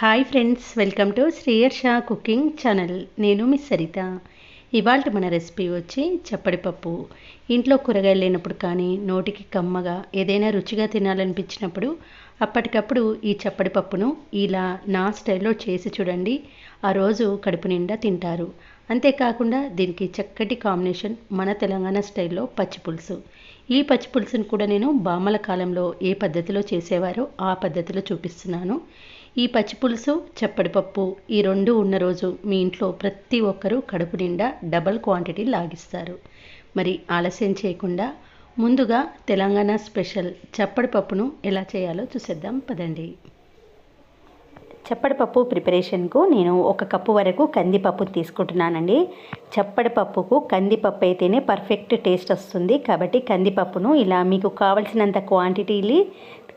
Hi friends welcome to శ్రీయర్ షా cooking channel నేను మిస్ సరిత. ఇవాళ మన రెసిపీ వచ్చి చప్పడిపప్పు ఇంట్లో కూరగాయలు లేనప్పుడు కానీ నోటికి కమ్మగా ఏదైనా రుచిగా తినాలనిపించినప్పుడు అప్పటికప్పుడు ఈ చప్పడి పప్పును ఇలా నా స్టైల్లో చేసి చూడండి. ఆ రోజు కడుపు నిండా తింటారు. అంతేకాకుండా దీనికి చక్కటి కాంబినేషన్ మన తెలంగాణ స్టైల్లో పచ్చిపులుసు ఈ పచ్చిపులుసును కూడా నేను బామల కాలంలో ఏ పద్ధతిలో చేసేవారో ఆ పద్ధతిలో చూపిస్తున్నాను. ఈ పచ్చి పులుసు చప్పడిపప్పు ఈ రెండు ఉన్న రోజు మీ ఇంట్లో ప్రతి ఒక్కరూ కడుపు నిండా డబల్ క్వాంటిటీ లాగిస్తారు. మరి ఆలస్యం చేయకుండా ముందుగా తెలంగాణ స్పెషల్ చప్పడిపప్పును ఎలా చేయాలో చూసేద్దాం పదండి. చప్పడిపప్పు ప్రిపరేషన్కు నేను ఒక కప్పు వరకు కందిపప్పు తీసుకుంటున్నానండి. చప్పడిపప్పుకు కందిపప్పు అయితేనే పర్ఫెక్ట్ టేస్ట్ వస్తుంది కాబట్టి కందిపప్పును ఇలా మీకు కావలసినంత క్వాంటిటీలు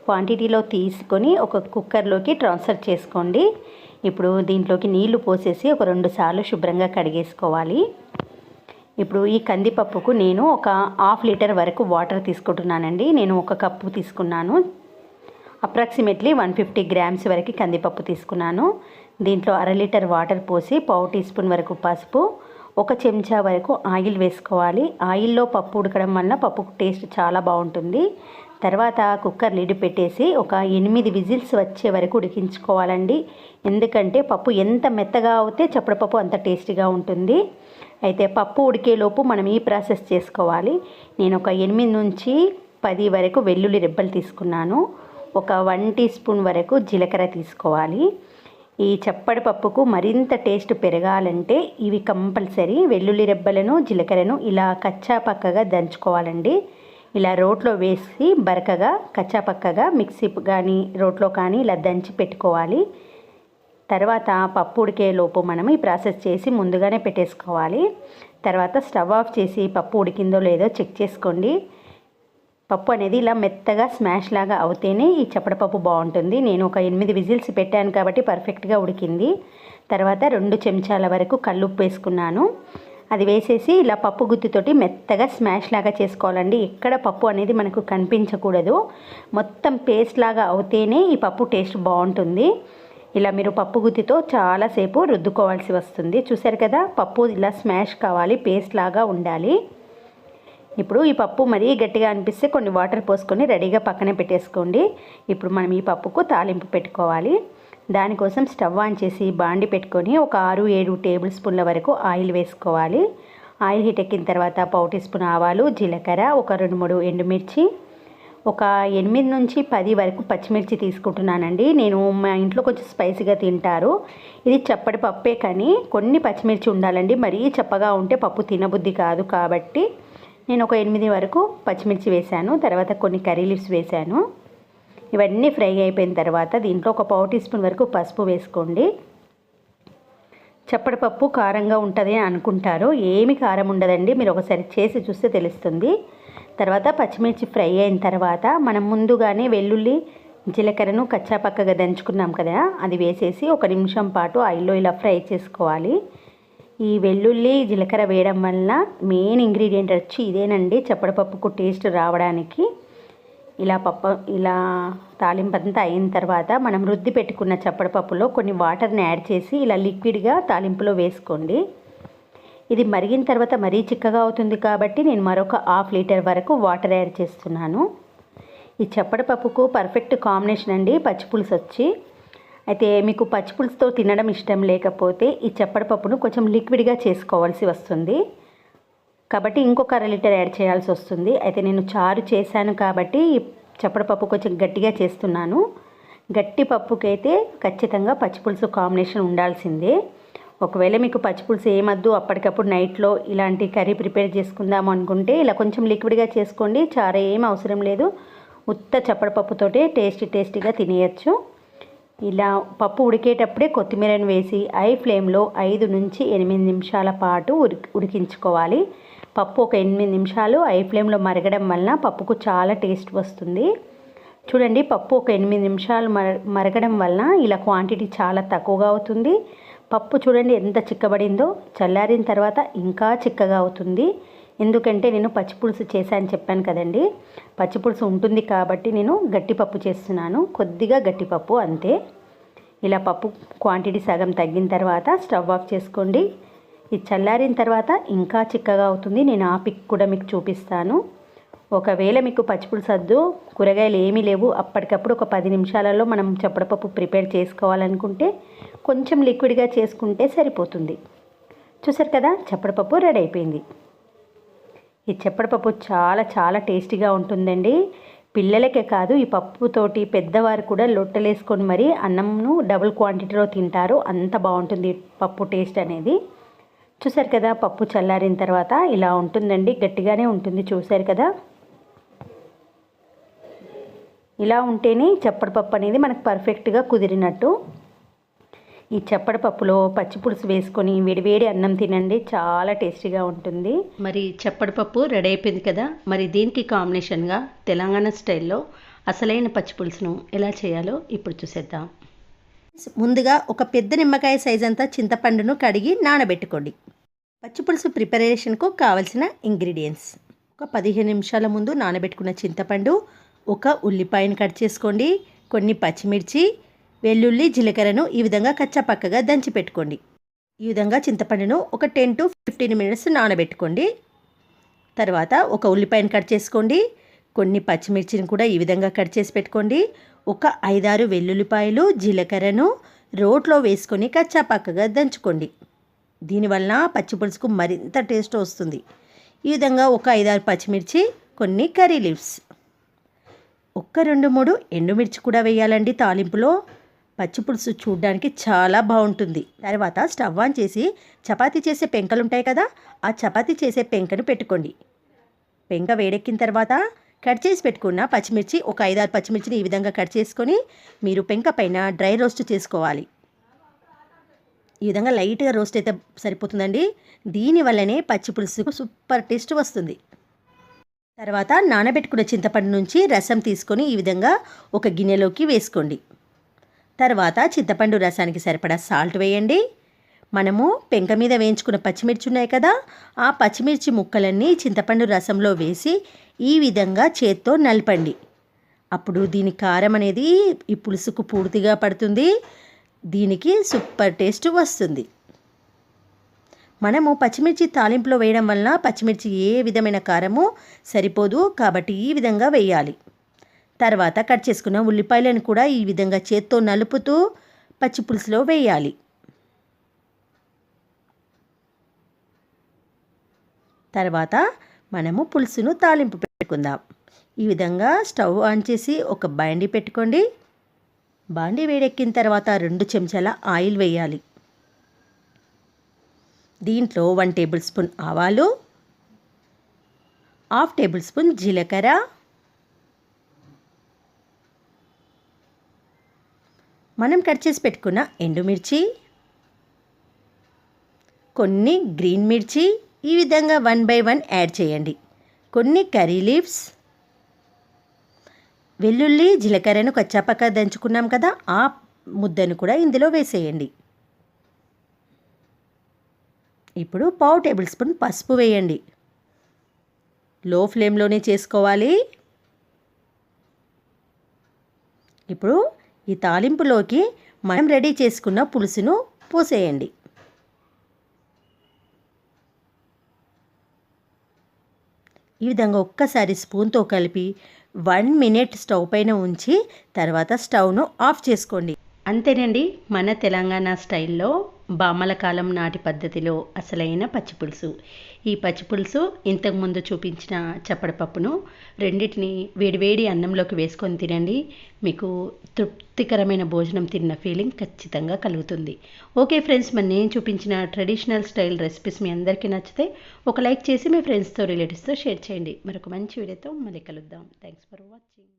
క్వాంటిటీలో తీసుకొని ఒక కుక్కర్లోకి ట్రాన్స్ఫర్ చేసుకోండి. ఇప్పుడు దీంట్లోకి నీళ్ళు పోసేసి ఒక రెండు సార్లు శుభ్రంగా కడిగేసుకోవాలి. ఇప్పుడు ఈ కందిపప్పుకు నేను ఒక హాఫ్ లీటర్ వరకు వాటర్ తీసుకుంటున్నానండి. నేను ఒక కప్పు తీసుకున్నాను. అప్రాక్సిమేట్లీ వన్ ఫిఫ్టీ గ్రామ్స్ వరకు కందిపప్పు తీసుకున్నాను. దీంట్లో అర లీటర్ వాటర్ పోసి పావు టీ స్పూన్ వరకు పసుపు ఒక చెంచా వరకు ఆయిల్ వేసుకోవాలి. ఆయిల్లో పప్పు ఉడకడం వల్ల పప్పు టేస్ట్ చాలా బాగుంటుంది. తర్వాత కుక్కర్ లిడ్ పెట్టేసి ఒక ఎనిమిది విజిల్స్ వచ్చే వరకు ఉడికించుకోవాలండి. ఎందుకంటే పప్పు ఎంత మెత్తగా అవుతే చప్పడపప్పు అంత టేస్టీగా ఉంటుంది. అయితే పప్పు ఉడికేలోపు మనం ఈ ప్రాసెస్ చేసుకోవాలి. నేను ఒక ఎనిమిది నుంచి పది వరకు వెల్లుల్లి రెబ్బలు తీసుకున్నాను. ఒక వన్ టీ స్పూన్ వరకు జీలకర్ర తీసుకోవాలి. ఈ చప్పడి పప్పుకు మరింత టేస్ట్ పెరగాలంటే ఇవి కంపల్సరీ వెల్లుల్లి రెబ్బలను జీలకర్రను ఇలా కచ్చా పక్కగా దంచుకోవాలండి. ఇలా రోట్లో వేసి బరకగా కచ్చాపక్కగా మిక్సీ కానీ రోట్లో కానీ ఇలా దంచి పెట్టుకోవాలి. తర్వాత పప్పు ఉడికే లోపు మనం ఈ ప్రాసెస్ చేసి ముందుగానే పెట్టేసుకోవాలి. తర్వాత స్టవ్ ఆఫ్ చేసి పప్పు ఉడికిందో లేదో చెక్ చేసుకోండి. పప్పు అనేది ఇలా మెత్తగా స్మాష్ లాగా అవుతేనే ఈ చప్పడపప్పు బాగుంటుంది. నేను ఒక ఎనిమిది విజిల్స్ పెట్టాను కాబట్టి పర్ఫెక్ట్గా ఉడికింది. తర్వాత రెండు చెంచాల వరకు కల్లుప్పు వేసుకున్నాను. అది వేసేసి ఇలా పప్పు గుత్తితోటి మెత్తగా స్మాష్ లాగా చేసుకోవాలండి. ఎక్కడ పప్పు అనేది మనకు కనిపించకూడదు. మొత్తం పేస్ట్ లాగా అవుతేనే ఈ పప్పు టేస్ట్ బాగుంటుంది. ఇలా మీరు పప్పు గుత్తితో చాలాసేపు రుద్దుకోవాల్సి వస్తుంది. చూసారు కదా పప్పు ఇలా స్మాష్ కావాలి పేస్ట్ లాగా ఉండాలి. ఇప్పుడు ఈ పప్పు మరీ గట్టిగా అనిపిస్తే కొన్ని వాటర్ పోసుకొని రెడీగా పక్కనే పెట్టేసుకోండి. ఇప్పుడు మనం ఈ పప్పుకు తాలింపు పెట్టుకోవాలి. దానికోసం స్టవ్ ఆన్ చేసి బాండి పెట్టుకొని ఒక ఆరు ఏడు టేబుల్ స్పూన్ల వరకు ఆయిల్ వేసుకోవాలి. ఆయిల్ హీట్ ఎక్కిన తర్వాత పావు టీ స్పూన్ ఆవాలు జీలకర్ర ఒక రెండు మూడు ఎండుమిర్చి ఒక ఎనిమిది నుంచి పది వరకు పచ్చిమిర్చి తీసుకుంటున్నానండి. నేను మా ఇంట్లో కొంచెం స్పైసీగా తింటారు. ఇది చప్పటి పప్పే కానీ కొన్ని పచ్చిమిర్చి ఉండాలండి. మరీ చప్పగా ఉంటే పప్పు తినబుద్ధి కాదు కాబట్టి నేను ఒక ఎనిమిది వరకు పచ్చిమిర్చి వేశాను. తర్వాత కొన్ని కర్రీ లీవ్స్ వేశాను. ఇవన్నీ ఫ్రై అయిపోయిన తర్వాత దీంట్లో ఒక పావు టీ స్పూన్ వరకు పసుపు వేసుకోండి. చప్పటిపప్పు కారంగా ఉంటుంది అని అనుకుంటారు. ఏమి కారం ఉండదండి. మీరు ఒకసారి చేసి చూస్తే తెలుస్తుంది. తర్వాత పచ్చిమిర్చి ఫ్రై అయిన తర్వాత మనం ముందుగానే వెల్లుల్లి జీలకర్రను కచ్చాపక్కగా దంచుకున్నాం కదా అది వేసేసి ఒక నిమిషం పాటు ఆయిల్లో ఇలా ఫ్రై చేసుకోవాలి. ఈ వెల్లుల్లి జీలకర్ర వేయడం వల్ల మెయిన్ ఇంగ్రీడియంట్ వచ్చి ఇదేనండి చప్పడపప్పుకు టేస్ట్ రావడానికి. ఇలా పప్పు ఇలా తాలింపు అంతా అయిన తర్వాత మనం రుద్ది పెట్టుకున్న చప్పడపప్పులో కొన్ని వాటర్ని యాడ్ చేసి ఇలా లిక్విడ్గా తాలింపులో వేసుకోండి. ఇది మరిగిన తర్వాత మరీ చిక్కగా అవుతుంది కాబట్టి నేను మరొక హాఫ్ లీటర్ వరకు వాటర్ యాడ్ చేస్తున్నాను. ఈ చప్పడపప్పుకు పర్ఫెక్ట్ కాంబినేషన్ అండి పచ్చిపులుసు వచ్చి. అయితే మీకు పచ్చిపులుసుతో తినడం ఇష్టం లేకపోతే ఈ చప్పడపప్పును కొంచెం లిక్విడ్గా చేసుకోవాల్సి వస్తుంది. కాబట్టి ఇంకొక అర లీటర్ యాడ్ చేయాల్సి వస్తుంది. అయితే నేను చారు చేశాను కాబట్టి చప్పడపప్పు కొంచెం గట్టిగా చేస్తున్నాను. గట్టి పప్పుకైతే ఖచ్చితంగా పచ్చిపులుసు కాంబినేషన్ ఉండాల్సిందే. ఒకవేళ మీకు పచ్చిపులుసు ఏమద్దు అప్పటికప్పుడు నైట్లో ఇలాంటి కర్రీ ప్రిపేర్ చేసుకుందాం అనుకుంటే ఇలా కొంచెం లిక్విడ్గా చేసుకోండి. చారు ఏం అవసరం లేదు. ఉత్త చప్పడపప్పుతోటే టేస్టీ టేస్టీగా తినేయచ్చు. ఇలా పప్పు ఉడికేటప్పుడే కొత్తిమీరను వేసి ఐ ఫ్లేమ్లో ఐదు నుంచి ఎనిమిది నిమిషాల పాటు ఉడికి ఉడికించుకోవాలి. పప్పు ఒక ఎనిమిది నిమిషాలు ఐ ఫ్లేమ్లో మరగడం వలన పప్పుకు చాలా టేస్ట్ వస్తుంది. చూడండి పప్పు ఒక ఎనిమిది నిమిషాలు మర మరగడం వలన ఇలా క్వాంటిటీ చాలా తక్కువగా అవుతుంది. పప్పు చూడండి ఎంత చిక్కబడిందో. చల్లారిన తర్వాత ఇంకా చిక్కగా అవుతుంది. ఎందుకంటే నేను పచ్చిపులుసు చేశాను చెప్పాను కదండి. పచ్చిపులుసు ఉంటుంది కాబట్టి నేను గట్టిపప్పు చేస్తున్నాను. కొద్దిగా గట్టిపప్పు అంతే. ఇలా పప్పు క్వాంటిటీ సగం తగ్గిన తర్వాత స్టవ్ ఆఫ్ చేసుకోండి. ఇది చల్లారిన తర్వాత ఇంకా చిక్కగా అవుతుంది. నేను ఆ పిక్ కూడా మీకు చూపిస్తాను. ఒకవేళ మీకు పచ్చిపులుసు సద్దు కూరగాయలు ఏమీ లేవు అప్పటికప్పుడు ఒక పది నిమిషాలలో మనం చప్పడపప్పు ప్రిపేర్ చేసుకోవాలనుకుంటే కొంచెం లిక్విడ్గా చేసుకుంటే సరిపోతుంది. చూసారు కదా చప్పడపప్పు రెడీ అయిపోయింది. ఈ చప్పడపప్పు చాలా చాలా టేస్టీగా ఉంటుందండి. పిల్లలకే కాదు ఈ పప్పుతోటి పెద్దవారు కూడా లొట్టలేసుకొని మరీ అన్నంను డబుల్ క్వాంటిటీలో తింటారు. అంత బాగుంటుంది పప్పు టేస్ట్ అనేది. చూసారు కదా పప్పు చల్లారిన తర్వాత ఇలా ఉంటుందండి గట్టిగానే ఉంటుంది చూసారు కదా? ఇలా ఉంటేనే చప్పడి పప్పు అనేది మనకు పర్ఫెక్ట్గా కుదిరినట్టు. ఈ చప్పడి పప్పులో పచ్చి పులుసు వేసుకొని వేడివేడి అన్నం తినండి చాలా టేస్టీగా ఉంటుంది. మరి చప్పడిపప్పు రెడీ అయిపోయింది కదా మరి దీనికి కాంబినేషన్గా తెలంగాణ స్టైల్లో అసలైన పచ్చిపులుసును ఎలా చేయాలో ఇప్పుడు చూసేద్దాం. ముందుగా ఒక పెద్ద నిమ్మకాయ సైజ్ అంతా చింతపండును కడిగి నానబెట్టుకోండి. పచ్చిపులుసు ప్రిపరేషన్కు కావలసిన ఇంగ్రీడియంట్స్. ఒక పదిహేను నిమిషాల ముందు నానబెట్టుకున్న చింతపండు ఒక ఉల్లిపాయను కట్ చేసుకోండి కొన్ని పచ్చిమిర్చి వెల్లుల్లి జీలకర్రను ఈ విధంగా కచ్చపక్కగా దంచి పెట్టుకోండి. ఈ విధంగా చింతపండును ఒక టెన్ టు ఫిఫ్టీన్ మినిట్స్ నానబెట్టుకోండి. తర్వాత ఒక ఉల్లిపాయను కట్ చేసుకోండి కొన్ని పచ్చిమిర్చిని కూడా ఈ విధంగా కట్ చేసి పెట్టుకోండి ఒక ఐదారు వెల్లుల్లిపాయలు జీలకర్రను రోట్లో వేసుకొని కచ్చాపక్కగా దంచుకోండి. దీనివల్ల పచ్చిపులుసుకు మరింత టేస్ట్ వస్తుంది. ఈ విధంగా ఒక ఐదారు పచ్చిమిర్చి కొన్ని కర్రీ లీవ్స్. ఒక్క రెండు మూడు ఎండుమిర్చి కూడా వేయాలండి తాలింపులో. పచ్చిపులుసు చూడడానికి చాలా బాగుంటుంది. తర్వాత స్టవ్ ఆన్ చేసి చపాతీ చేసే పెంకలు ఉంటాయి కదా ఆ చపాతీ చేసే పెంకను పెట్టుకోండి. పెంక వేడెక్కిన తర్వాత కట్ చేసి పెట్టుకున్న పచ్చిమిర్చి ఒక ఐదారు పచ్చిమిర్చిని ఈ విధంగా కట్ చేసుకొని మీరు పెంక పైన డ్రై రోస్ట్ చేసుకోవాలి. ఈ విధంగా లైట్గా రోస్ట్ అయితే సరిపోతుందండి. దీనివల్లనే పచ్చి పులుసుకు సూపర్ టేస్ట్ వస్తుంది. తర్వాత నానబెట్టుకున్న చింతపండు నుంచి రసం తీసుకొని ఈ విధంగా ఒక గిన్నెలోకి వేసుకోండి. తర్వాత చింతపండు రసానికి సరిపడా సాల్ట్ వేయండి. మనము పెంక మీద వేయించుకున్న పచ్చిమిర్చి ఉన్నాయి కదా ఆ పచ్చిమిర్చి ముక్కలన్నీ చింతపండు రసంలో వేసి ఈ విధంగా చేత్తో నలపండి. అప్పుడు దీని కారం అనేది ఈ పులుసుకు పూర్తిగా పడుతుంది. దీనికి సూపర్ టేస్ట్ వస్తుంది. మనము పచ్చిమిర్చి తాలింపులో వేయడం వలన పచ్చిమిర్చి ఏ విధమైన కారము సరిపోదు కాబట్టి ఈ విధంగా వేయాలి. తర్వాత కట్ చేసుకున్న ఉల్లిపాయలను కూడా ఈ విధంగా చేత్తో నలుపుతూ పచ్చి పులుసులో వేయాలి. తర్వాత మనము పులుసును తాలింపు పెట్టుకుందాం. ఈ విధంగా స్టవ్ ఆన్ చేసి ఒక బాండీ పెట్టుకోండి. బాండి వేడెక్కిన తర్వాత రెండు చెంచాల ఆయిల్ వేయాలి. దీంట్లో వన్ టేబుల్ స్పూన్ ఆవాలు హాఫ్ టేబుల్ స్పూన్ జీలకర్ర మనం కట్ చేసి పెట్టుకున్న ఎండుమిర్చి కొన్ని గ్రీన్ మిర్చి ఈ విధంగా వన్ బై వన్ యాడ్ చేయండి. కొన్ని కర్రీ లీవ్స్ వెల్లుల్లి జీలకర్రను కచ్చాపక్క దంచుకున్నాం కదా ఆ ముద్దను కూడా ఇందులో వేసేయండి. ఇప్పుడు పావు టేబుల్ స్పూన్ పసుపు వేయండి. లో ఫ్లేమ్లోనే చేసుకోవాలి. ఇప్పుడు ఈ తాలింపులోకి మనం రెడీ చేసుకున్న పులుసును పోసేయండి. ఈ విధంగా ఒక్కసారి స్పూన్తో కలిపి వన్ మినిట్ స్టవ్ పైన ఉంచి తర్వాత స్టవ్ను ఆఫ్ చేసుకోండి. అంతేనండి మన తెలంగాణ స్టైల్లో బామ్మల కాలం నాటి పద్ధతిలో అసలైన పచ్చిపులుసు. ఈ పచ్చిపులుసు ఇంతకుముందు చూపించిన చప్పడపప్పును రెండింటిని వేడివేడి అన్నంలోకి వేసుకొని తినండి. మీకు తృప్తికరమైన భోజనం తిన్న ఫీలింగ్ ఖచ్చితంగా కలుగుతుంది. ఓకే ఫ్రెండ్స్ మరి నేను చూపించిన ట్రెడిషనల్ స్టైల్ రెసిపీస్ మీ అందరికీ నచ్చితే ఒక లైక్ చేసి మీ ఫ్రెండ్స్తో రిలేటివ్స్తో షేర్ చేయండి. మరొక మంచి వీడియోతో మళ్ళీ కలుద్దాం. Thanks for watching